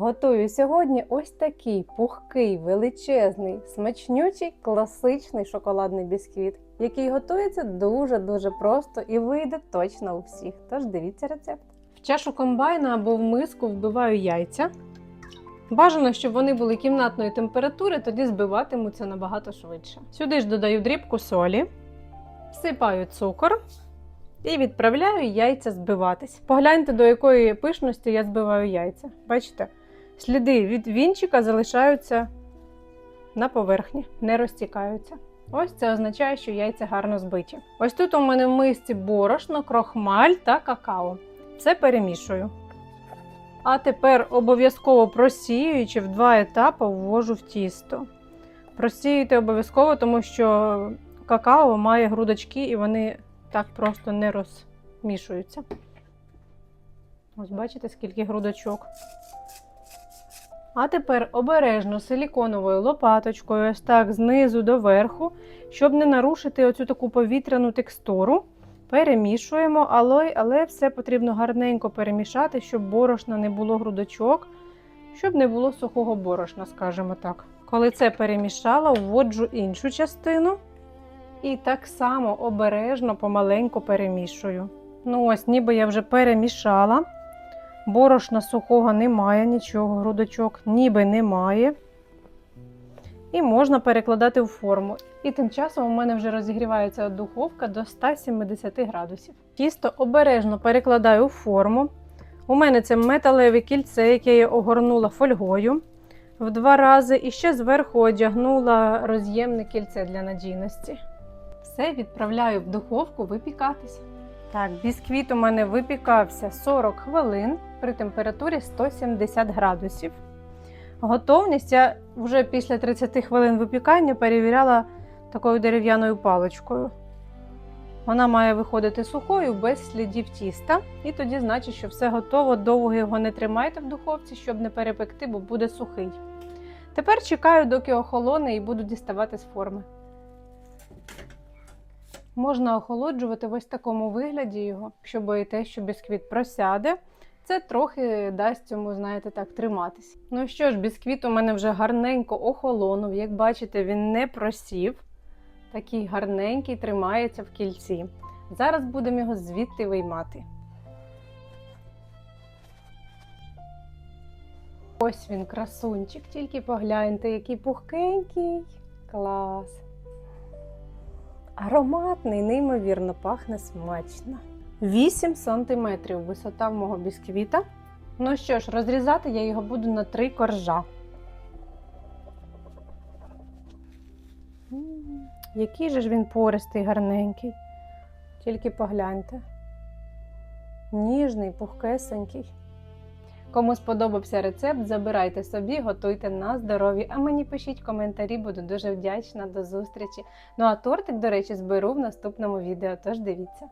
Готую сьогодні ось такий пухкий, величезний, смачнючий, класичний шоколадний бісквіт, який готується дуже-дуже просто і вийде точно у всіх. Тож дивіться рецепт. В чашу комбайна або в миску вбиваю яйця. Бажано, щоб вони були кімнатної температури, тоді збиватимуться набагато швидше. Сюди ж додаю дрібку солі, всипаю цукор і відправляю яйця збиватись. Погляньте, до якої пишності я збиваю яйця. Бачите? Сліди від вінчика залишаються на поверхні, не розтікаються. Ось це означає, що яйця гарно збиті. Ось тут у мене в мисці борошно, крохмаль та какао. Все перемішую. А тепер обов'язково просіюючи в два етапи ввожу в тісто. Просіюйте обов'язково, тому що какао має грудочки і вони так просто не розмішуються. Ось бачите, скільки грудочок. А тепер обережно силіконовою лопаточкою, ось так знизу до верху, щоб не нарушити оцю таку повітряну текстуру. Перемішуємо, але, але все потрібно гарненько перемішати, щоб борошна не було грудочок, щоб не було сухого борошна, скажімо так. Коли це перемішала, вводжу іншу частину і так само обережно помаленьку перемішую. Ну ось, ніби я вже перемішала. Борошна сухого немає, нічого, грудочок ніби немає. І можна перекладати в форму. І тим часом у мене вже розігрівається духовка до 170 градусів. Тісто обережно перекладаю у форму. У мене це металеве кільце, яке я огорнула фольгою в два рази, і ще зверху одягнула роз'ємне кільце для надійності. Все відправляю в духовку випікатись. Так, бісквіт у мене випікався 40 хвилин при температурі 170 градусів. Готовність я вже після 30 хвилин випікання перевіряла такою дерев'яною паличкою. Вона має виходити сухою без слідів тіста, і тоді значить, що все готово. Довго його не тримайте в духовці, щоб не перепекти, бо буде сухий. Тепер чекаю, доки охолоне і буду діставати з форми. Можна охолоджувати в ось такому вигляді його, якщо боїтесь, що бісквіт просяде. Це трохи дасть цьому, знаєте, так, триматись. Ну що ж, бісквіт у мене вже гарненько охолонув. Як бачите, він не просів. Такий гарненький, тримається в кільці. Зараз будемо його звідти виймати. Ось він, красунчик, тільки погляньте, який пухкенький. Клас. Ароматний, неймовірно, пахне смачно. 8 см висота мого бісквіта. Ну що ж, розрізати я його буду на три коржа. Який же ж він пористий, гарненький. Тільки погляньте. Ніжний, пухкесенький. Кому сподобався рецепт, забирайте собі, готуйте на здоров'я. А мені пишіть коментарі, буду дуже вдячна. До зустрічі. Ну а тортик, до речі, зберу в наступному відео, тож дивіться.